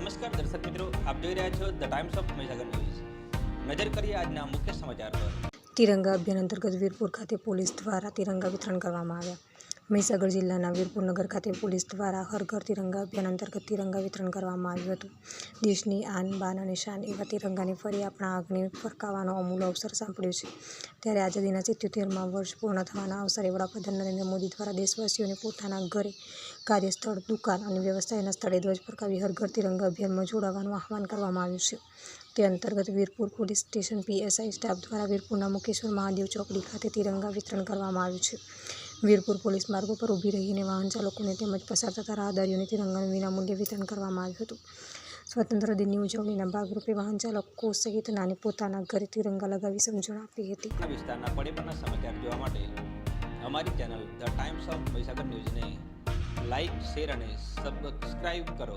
નમસ્કાર દર્શક મિત્રો, આપ જોઈ રહ્યા છો the Times of Mahisagar news નજર કરીએ આજના મુખ્ય સમાચાર પર. તિરંગા અભિયાન અંતર્ગત વીરપુર ખાતે પોલીસ દ્વારા તિરંગા વિતરણ કરવામાં આવ્યા. મહીસાગર જિલ્લાના વીરપુર નગર ખાતે પોલીસ દ્વારા હર ઘર તિરંગા અભિયાન અંતર્ગત તિરંગા વિતરણ કરવામાં આવ્યું હતું. દેશની આન, બાન અને શાન એવા તિરંગાને ફરી આપણા આગને ફરકાવવાનો અમૂલ અવસર સાંપડ્યો છે. ત્યારે આઝાદીના સિત્યોતેરમાં વર્ષ પૂર્ણ થવાના અવસરે વડાપ્રધાન નરેન્દ્ર મોદી દ્વારા દેશવાસીઓને પોતાના ઘરે કાર્યસ્થળ, દુકાન અને વ્યવસાયના સ્થળે ધ્વજ ફરકાવી હર ઘર તિરંગા અભિયાનમાં જોડાવાનું આહવાન કરવામાં આવ્યું છે. તે અંતર્ગત Virpur police station PSI staff દ્વારા વીરપુરના મુકેશ્વર મહાદેવ ચોકડી ખાતે તિરંગા વિતરણ કરવામાં આવ્યું છે. વીરપુર પોલીસ માર્ગો પર ઊભી રહીને વાહન ચાલકોને તેમજ પસાર થતા રાહદારીઓને તિરંગાનું વિનામૂલ્યે વિતરણ કરવામાં આવ્યું હતું. સ્વતંત્ર દિનની ઉજવણીના ભાગરૂપે વાહન ચાલકો સહિત નાને પોતાના ઘરે તિરંગા લગાવી સમજણ આપી હતી. વિસ્તારના પણ સમાચાર જોવા માટે અમારી channel the Times of Mahisagar ન્યૂઝને લાઈક, શેર અને સબસ્ક્રાઈબ કરો.